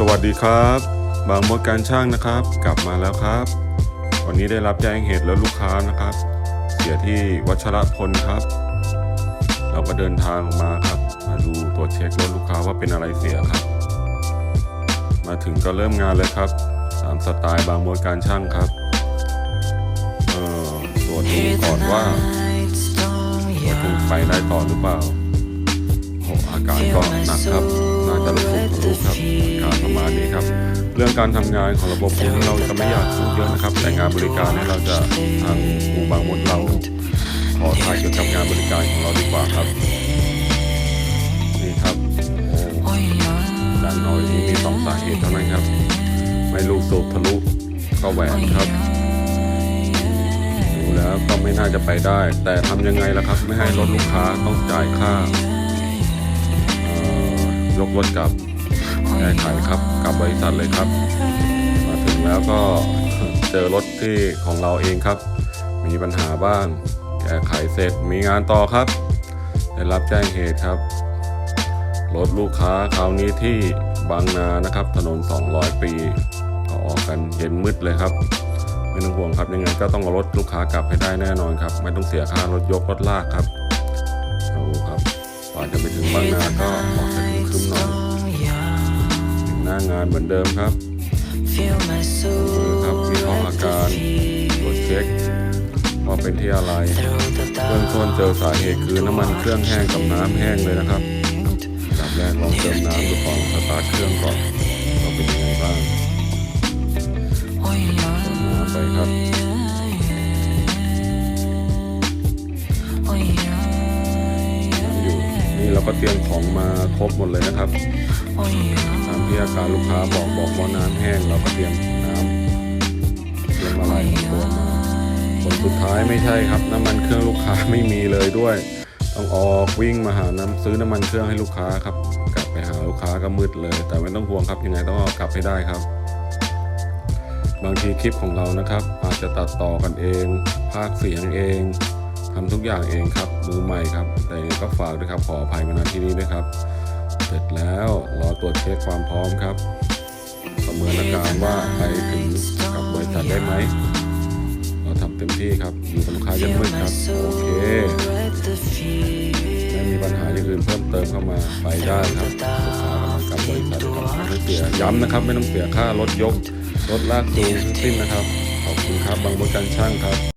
สวัสดีครับ บางมดการช่างนะครับ กลับมาแล้วครับ วันนี้ได้รับแจ้งเหตุแล้วลูกค้านะครับ เสียที่วัชรพลครับ เราก็เดินทางมาครับ มาดูตรวจเช็ครถลูกค้าว่าเป็นอะไรเสียครับ มาถึงก็เริ่มงานเลยครับตามสไตล์บางมดการช่างครับเออตรวจดูก่อนว่าตรวจดูไปได้ต่อหรือเปล่า การก็หนักครับน่าจะระบบทะลุครับการประมาณนี้ครับ เรื่องการทำงานของระบบนี้เราจะไม่อยากพูดเยอะนะครับ แต่งานบริการนี่เราจะทางอูบางมดเรา ขอถ่ายเกี่ยวกับงานบริการของเราดีกว่าครับนี่ครับโอ้ดังน้อยนี้มีสองสาเหตุเท่านั้นครับ ไม่ลูกสูบทะลุก็แหวนครับดูแล้วก็ไม่น่าจะไปได้ แต่ทำยังไงล่ะครับ ไม่ให้รถลูกค้าต้องจ่ายค่า ยกรถกับแก้ไขครับกับบริษัทเลยครับ มาถึงแล้วก็เจอรถที่ของเราเองครับ มีปัญหาบ้าง แก้ไขเสร็จมีงานต่อครับ ได้รับแจ้งเหตุครับ รถลูกค้าคราวนี้ที่บางนานะครับ ถนน 200 ปีเอาออกกันเย็นมืดเลยครับ ไม่ต้องห่วงครับยังไงก็ต้องเอารถลูกค้ากลับให้ได้แน่นอนครับ ไม่ต้องเสียค่ารถยกรถลากครับเอาครับก่อนจะไปถึงบางนาก็ น้างานเหมือนเดิมครับมือครับวิเคราะห์อาการตรวจเช็คว่าเป็นที่อะไรเบื้องต้นเจอสาเหตุคือน้ำมันเครื่องแห้งกับน้ำแห้งเลยนะครับอันดับแรกลองเติมน้ำดูก่อนสตาร์ทเครื่องก่อนว่าเป็นยังไงบ้างเติมน้ำไปครับ ก็เตรียมของมาครบหมดเลยนะครับตามที่อาการลูกค้าบอกบอกว่าน้ำแห้งเราก็เตรียมน้ำเตรียมอะไรของตัวมาผลสุดท้ายไม่ใช่ครับ น้ำมันเครื่องลูกค้าไม่มีเลยด้วย ต้องออกวิ่งมาหาน้ำซื้อน้ำมันเครื่องให้ลูกค้าครับ กลับไปหาลูกค้าก็มืดเลย แต่ไม่ต้องห่วงครับยังไงต้องเอากลับให้ได้ครับ บางทีคลิปของเรานะครับ อาจจะตัดต่อกันเองพากย์เสียงเอง ทำทุกอย่างเองครับมือใหม่ครับ แต่ยังก็ฝากด้วยครับขออภัยมาณที่นี้ด้วยครับ เสร็จแล้วรอตรวจเช็คความพร้อมครับ ประเมินอาการว่าไปถึงกับบริษัทได้ไหมเราทำเต็มที่ครับอยู่กับลูกค้ายันมืดครับโอเคไม่มีปัญหาอย่างอื่นเพิ่มเติมเข้ามาไปได้ครับลูกค้ากำลังกลับบริษัทครับไม่เสียย้ำนะครับ ไม่ต้องเสียค่ารถยกรถลากจูงทั้งสิ้นนะครับขอบคุณครับบางบริการช่างครับ